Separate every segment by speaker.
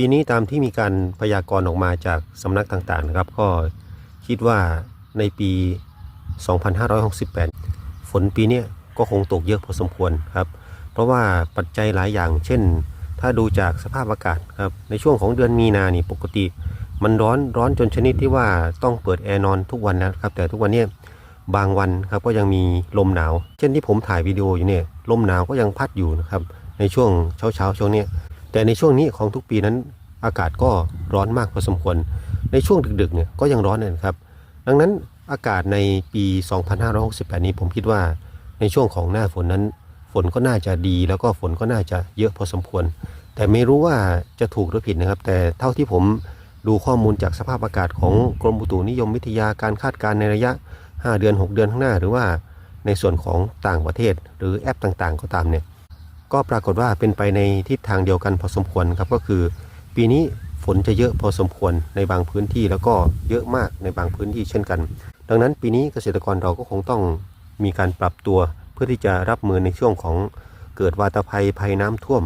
Speaker 1: ปีนี้ตามที่มีการพยากรณ์ออกมาจากสำนักต่างๆนะครับ ก็คิดว่าในปี 2568 ฝนปีนี้ก็คงตกเยอะพอสมควรครับ เพราะว่าปัจจัยหลายอย่าง เช่น ถ้าดูจากสภาพอากาศครับ ในช่วงของเดือนมีนานี่ปกติ มันร้อนร้อนจนชนิดที่ว่าต้องเปิดแอร์นอนทุกวันนะครับ แต่ทุกวันนี้บางวันครับก็ยังมีลมหนาว เช่นที่ผมถ่ายวิดีโออยู่เนี่ยลมหนาวก็ยังพัดอยู่นะครับในช่วงเช้าเช้าช่วงเนี้ย แต่ในช่วงนี้ของทุกปีนั้นอากาศก็ร้อนมากพอสมควร ในช่วงดึกๆเนี่ยก็ยังร้อนนะครับ ดังนั้นอากาศในปี 2568 นี้ผมคิดว่าในช่วงของหน้าฝนนั้น ฝนก็น่าจะดีแล้วก็ฝนก็น่าจะเยอะพอสมควร แต่ไม่รู้ว่าจะถูกหรือผิดนะครับ แต่เท่าที่ผมดูข้อมูลจากสภาพอากาศของกรมอุตุนิยมวิทยาการคาดการณ์ในระยะ 5 เดือน 6 เดือนข้างหน้า หรือว่าในส่วนของต่างประเทศหรือแอปต่างๆ ก็ตามเนี่ย ก็ปรากฏว่าเป็นไปในทิศทางเดียวกันพอสมควรครับก็คือ ปีนี้ฝนจะเยอะพอสมควรในบางพื้นที่แล้วก็เยอะมากในบางพื้นที่เช่นกัน ดังนั้นปีนี้เกษตรกรเราก็คงต้องมีการปรับตัวเพื่อที่จะรับมือในช่วงของเกิดวาตภัยภัยน้ำท่วม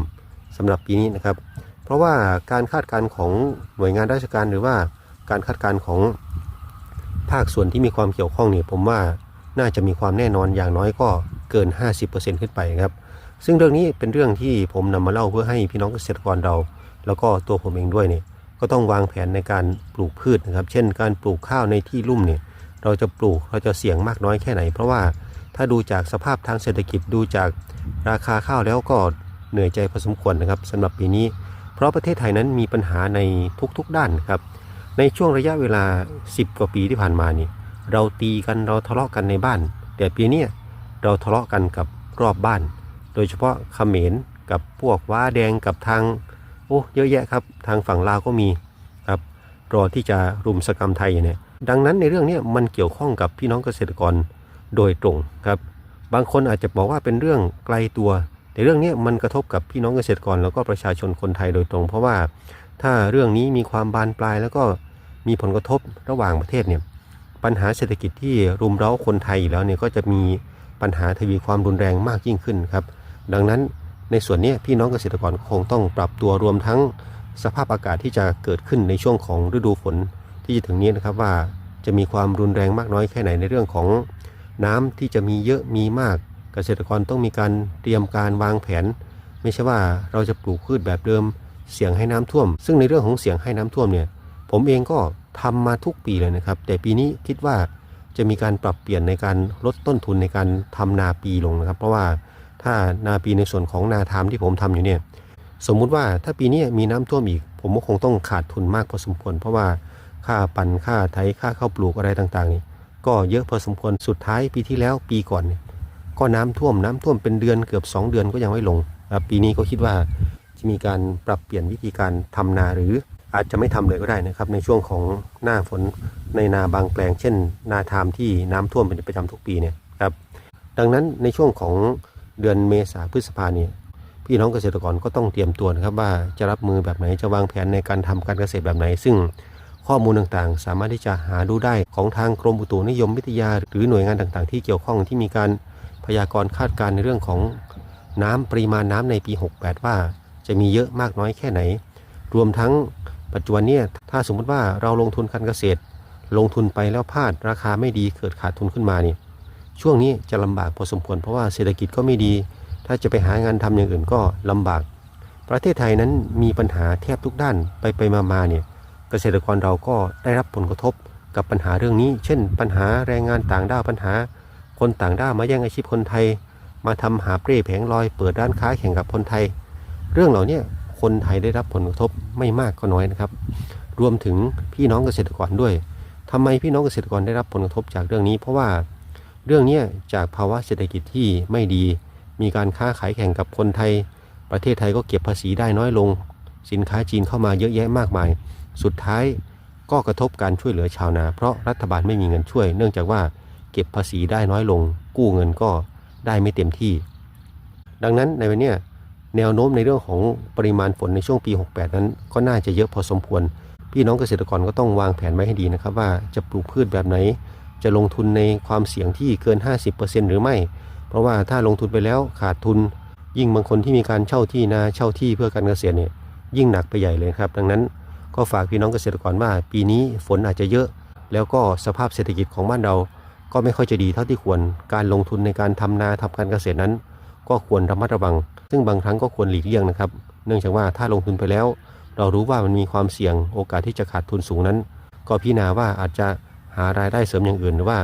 Speaker 1: สำหรับปีนี้นะครับ เพราะว่าการคาดการณ์ของหน่วยงานราชการหรือว่าการคาดการณ์ของภาคส่วนที่มีความเกี่ยวข้องเนี่ยผมว่าน่าจะมีความแน่นอนอย่างน้อยก็เกิน 50%ขึ้นไปครับ ซึ่งเรื่องนี้เป็นเรื่องที่ผมนำมาเล่าเพื่อให้พี่น้องเกษตรกรเรา แล้วก็ตัวผมเองด้วยเนี่ยก็ต้องวางแผนในการปลูกพืชนะครับ เช่น การปลูกข้าวในที่ลุ่มเนี่ยเราจะปลูกเราจะเสี่ยงมากน้อยแค่ไหน เพราะว่าถ้าดูจากสภาพทางเศรษฐกิจดูจากราคาข้าวแล้วก็เหนื่อยใจพอสมควรนะครับสำหรับปีนี้ เพราะประเทศไทยนั้นมีปัญหาในทุกๆด้านครับในช่วงระยะเวลา 10 กว่าปีที่ผ่านมานี่เราตีกันเราทะเลาะกันในบ้าน แต่ปีนี้เราทะเลาะกันกับรอบบ้าน โดยเฉพาะเขมรกับพวกว้าแดงกับทางโอ้เยอะแยะครับ ทางฝั่งลาวก็มีครับรอที่จะรุมสกรรมไทยเนี่ยดังนั้นในเรื่องนี้มันเกี่ยวข้องกับพี่น้องเกษตรกรโดยตรงครับ บางคนอาจจะบอกว่าเป็นเรื่องไกลตัว แต่เรื่องนี้มันกระทบกับพี่น้องเกษตรกร แล้วก็ประชาชนคนไทยโดยตรง เพราะว่าถ้าเรื่องนี้มีความบานปลายแล้วก็มีผลกระทบระหว่างประเทศเนี่ยปัญหาเศรษฐกิจที่รุมเร้าคนไทยอยู่แล้วเนี่ยก็จะมีปัญหาทวีความรุนแรงมากยิ่งขึ้นครับ ดังนั้นในส่วนนี้พี่น้องเกษตรกรคงต้องปรับตัวรวมทั้งสภาพอากาศที่จะเกิดขึ้นในช่วงของฤดูฝนที่จะถึงนี้นะครับว่าจะมีความรุนแรงมากน้อยแค่ไหนในเรื่องของน้ำที่จะมีเยอะมีมาก เกษตรกรต้องมีการเตรียมการวางแผน ไม่ใช่ว่าเราจะปลูกพืชแบบเดิมเสี่ยงให้น้ำท่วม ซึ่งในเรื่องของเสี่ยงให้น้ำท่วมเนี่ยผมเองก็ทำมาทุกปีเลยนะครับ แต่ปีนี้คิดว่าจะมีการปรับเปลี่ยนในการลดต้นทุนในการทำนาปีลงนะครับ เพราะว่า ถ้านาปีในส่วนของนาทามที่ผมทำอยู่เนี่ยสมมุติว่าถ้าปีนี้มีน้ำท่วมอีก ผมก็คงต้องขาดทุนมากพอสมควร เพราะว่าค่าปั่นค่าไถค่าข้าวปลูกอะไรต่างๆ นี่ก็เยอะพอสมควรสุดท้ายปีที่แล้วปีก่อนเนี่ยก็น้ำท่วมน้ำท่วมเป็นเดือนเกือบ 2 เดือนก็ยังไม่ลง ปีนี้ก็คิดว่าจะมีการปรับเปลี่ยนวิธีการทำนาหรืออาจจะไม่ทำเลยก็ได้นะครับ ในช่วงของหน้าฝนในนาบางแปลง เช่น นาทามที่น้ำท่วมเป็นประจำทุกปีเนี่ยครับดังนั้นในช่วงของ เดือนเมษาพฤษภาเนี่ยพี่น้องเกษตรกรก็ต้องเตรียมตัวนะครับว่าจะรับมือแบบไหนจะวางแผนในการทำการเกษตรแบบไหน ซึ่งข้อมูลต่างๆ สามารถที่จะหาดูได้ของทางกรมอุตุนิยมวิทยา หรือหน่วยงานต่างๆ ที่เกี่ยวข้องที่มีการพยากรณ์คาดการณ์ในเรื่องของน้ำปริมาณน้ำในปี 68 ว่า จะมีเยอะมากน้อยแค่ไหน รวมทั้งปัจจุบันเนี่ยถ้าสมมติว่าเราลงทุนการเกษตร ลงทุนไปแล้วพลาดราคาไม่ดีเกิดขาดทุนขึ้นมานี่ ช่วงนี้จะลำบากพอสมควรเพราะว่าเศรษฐกิจก็ไม่ดี ถ้าจะไปหางานทำอย่างอื่นก็ลำบาก ประเทศไทยนั้นมีปัญหาแทบทุกด้านไปไปมามาเนี่ยเกษตรกรเราก็ได้รับผลกระทบกับปัญหาเรื่องนี้ เช่น ปัญหาแรงงานต่างด้าวปัญหา คนต่างด้าวมาแย่งอาชีพคนไทย มาทำหาเปร่แผงลอยเปิดร้านค้าแข่งกับคนไทย เรื่องเหล่านี้คนไทยได้รับผลกระทบไม่มากก็น้อยนะครับ รวมถึงพี่น้องเกษตรกรด้วยทำไมพี่น้องเกษตรกรได้รับผลกระทบจากเรื่องนี้ เพราะว่า เรื่องนี้จากภาวะเศรษฐกิจที่ไม่ดี มีการค้าขายแข่งกับคนไทย ประเทศไทยก็เก็บภาษีได้น้อยลง สินค้าจีนเข้ามาเยอะแยะมากมาย สุดท้ายก็กระทบการช่วยเหลือชาวนา เพราะรัฐบาลไม่มีเงินช่วย เนื่องจากว่าเก็บภาษีได้น้อยลง กู้เงินก็ได้ไม่เต็มที่ ดังนั้นในวันนี้แนวโน้มในเรื่องของปริมาณฝนในช่วงปี 68 นั้น ก็น่าจะเยอะพอสมควร พี่น้องเกษตรกรก็ต้องวางแผนไว้ให้ดีนะครับว่าจะปลูกพืชแบบไหน จะลงทุนในความเสี่ยงที่เกิน 50%หรือไม่ เพราะว่าถ้าลงทุนไปแล้วขาดทุน ยิ่งบางคนที่มีการเช่าที่นาเช่าที่เพื่อการเกษตรเนี่ยยิ่งหนักไปใหญ่เลยครับ ดังนั้นก็ฝากพี่น้องเกษตรกรว่า ปีนี้ฝนอาจจะเยอะ แล้วก็สภาพเศรษฐกิจของบ้านเรา ก็ไม่ค่อยจะดีเท่าที่ควร การลงทุนในการทำนาทำการเกษตรนั้น ก็ควรระมัดระวัง ซึ่งบางครั้งก็ควรหลีกเลี่ยงนะครับ เนื่องจากว่าถ้าลงทุนไปแล้ว เรารู้ว่ามันมีความเสี่ยงโอกาสที่จะขาดทุนสูงนั้น ก็พิจารณาว่าอาจจะ หารายได้เสริมอย่างอื่นหรือว่า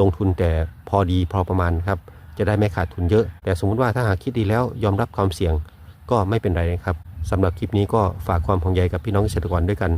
Speaker 1: ลงทุนแต่พอดีพอประมาณครับ จะได้ไม่ขาดทุนเยอะ แต่สมมุติว่าถ้าหากคิดดีแล้วยอมรับความเสี่ยงก็ไม่เป็นไรนะครับสำหรับคลิปนี้ก็ฝากความห่วงใยกับพี่น้องเกษตรกรด้วยกัน